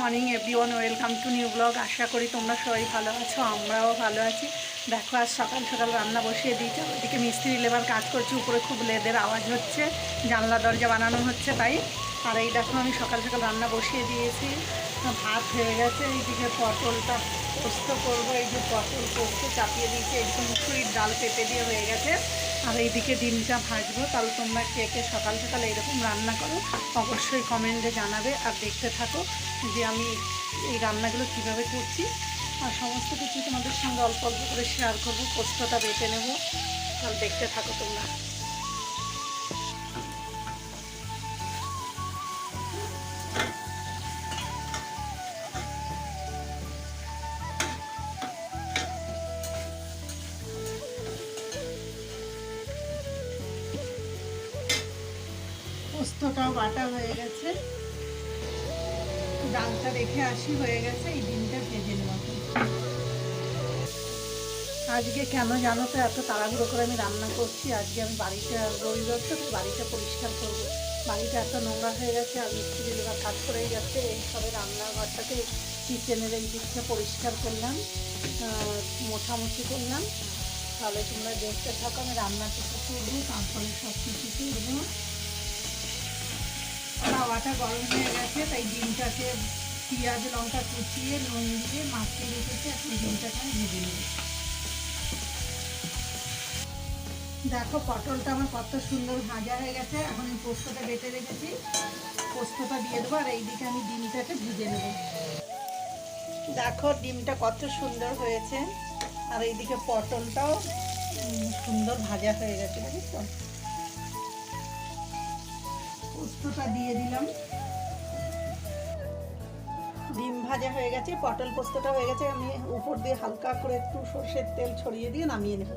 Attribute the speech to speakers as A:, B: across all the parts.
A: Morning everyone welcome to new blog আশা করি তোমরা সবাই ভালো আছো, আমরাও ভালো আছি। দেখো, আজ সকাল সকাল রান্না বসিয়ে দিয়েছি। ওদিকে মিস্ত্রি লেবার কাজ করছে, উপরে খুব লেদের আওয়াজ হচ্ছে, জানলা, দরজা বানানো হচ্ছে তাই। আর এই দেখো, আমি সকাল সকাল রান্না বসিয়ে দিয়েছি। ভাত হয়ে গেছে, এইদিকে পটলটা পোস্ত করব, এই যে পটল পোস্ত চাপিয়ে দিয়েছি এইদিকে মুসুরির ডাল পেঁপে দিয়ে হয়ে গেছে। আর এইদিকে ডিমটা ভাজবো, তাহলে তোমরা কে কে সকাল সকাল এইরকম রান্না করো, অবশ্যই কমেন্টে জানাবে আর দেখতে থাকো যে আমি এই রান্নাগুলো কীভাবে করছি। আর সমস্ত কিছু তোমাদের সঙ্গে অল্প অল্প করে শেয়ার করব, পোস্তটা বেটে নেব। তাহলে দেখতে থাকো তোমরা। পোস্তটাও বাটা হয়ে গেছে। ডালটা রেখে আসি, হয়ে গেছে, এই ডিমটা ভেজে নেওয়া আজকে কেন জানো তো, এত তাড়াহুড়ো করে আমি রান্না করছি। আজকে আমি বাড়িটা রবিবার তো, বাড়িটা পরিষ্কার করব। বাড়িটা এত নোংরা হয়ে গেছে, আর মিস্ত্রি এবার কাজ যাচ্ছে। এই সবে রান্নাঘরটাকে কিচেনের এই দিকটা পরিষ্কার করলাম মোছামুছি করলাম। তাহলে তোমরা দেখতে থাকো, আমি রান্নাটা করব তারপরে সব কিছু করব। তাওয়াটা গরম হয়ে গেছে, তাই ডিমটাকে পেঁয়াজ, লঙ্কা কুচিয়ে, নুন দিয়ে মাখিয়ে রেখেছি, এখন ডিমটাকে আমি ভেজে নেব। দেখো পটলটা আমার কত সুন্দর ভাজা হয়ে গেছে, এখন আমি পোস্তটা বেটে রেখেছি। পোস্তটা দিয়ে দেবো, আর এইদিকে আমি ডিমটাকে ভেজে নেব। দেখো ডিমটা কত সুন্দর হয়েছে, আর এইদিকে পটলটাও সুন্দর ভাজা হয়ে গেছে বুঝছ পোস্তটা দিয়ে দিলাম। ডিম ভাজা হয়ে গেছে, পটল পোস্তটা হয়ে গেছে। আমি উপর দিয়ে হালকা করে একটু সর্ষের তেল ছড়িয়ে দিয়ে নামিয়ে নেব।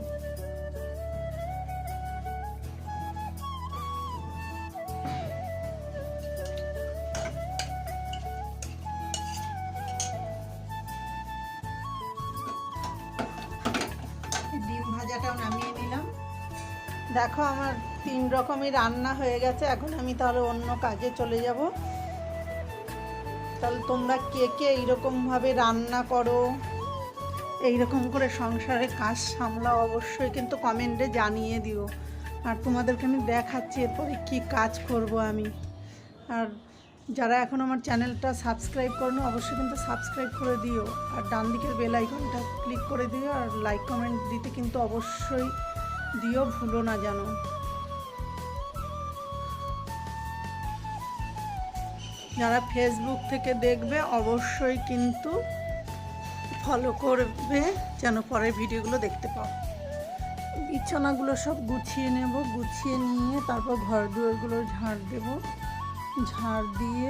A: ডিম ভাজাটাও নামিয়ে নিলাম। দেখো আমার তিন রকমই রান্না হয়ে গেছে। এখন আমি তাহলে অন্য কাজে চলে যাব। তাহলে তোমরা কে কে এইরকমভাবে রান্না করো? এইরকম করে সংসারে কাজ সামলাও অবশ্যই, কিন্তু কমেন্টে জানিয়ে দিও। আর তোমাদেরকে আমি দেখাচ্ছি এরপরে কী কাজ করব আমি। আর যারা এখন আমার চ্যানেলটা সাবস্ক্রাইব করো অবশ্যই কিন্তু সাবস্ক্রাইব করে দিও। আর ডান দিকের বেল আইকনটা ক্লিক করে দিও, আর লাইক কমেন্ট দিতে কিন্তু অবশ্যই দিও, ভুলো না জানো যারা ফেসবুক থেকে দেখবে অবশ্যই কিন্তু ফলো করবে যেন পরের ভিডিওগুলো দেখতে পাও। বিছানাগুলো সব গুছিয়ে নেব, গুছিয়ে নিয়ে তারপর ঘর দুয়ারগুলো ঝাড় দেব। ঝাড় দিয়ে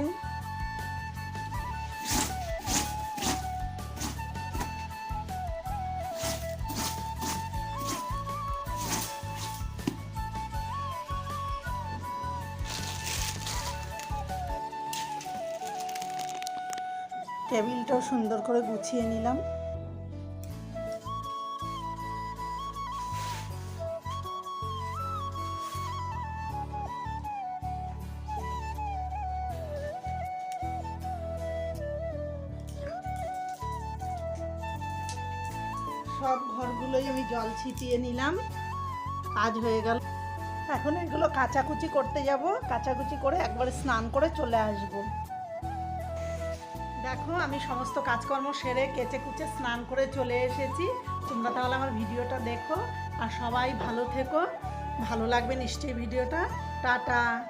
A: টেবিলটাও সুন্দর করে গুছিয়ে নিলাম। সব ঘরগুলোই আমি জল ছিটিয়ে নিলাম। কাজ হয়ে গেল। এখন এগুলো কাচাকুচি করতে যাব। কাচাকুচি করে একবারে স্নান করে চলে আসব। দেখো, আমি সমস্ত কাজকর্ম সেরে কেচে কুচে স্নান করে চলে এসেছি। তোমরা তাহলে আমার ভিডিওটা দেখো। আর সবাই ভালো থেকো। ভালো লাগবে নিশ্চয়ই ভিডিওটা। টাটা।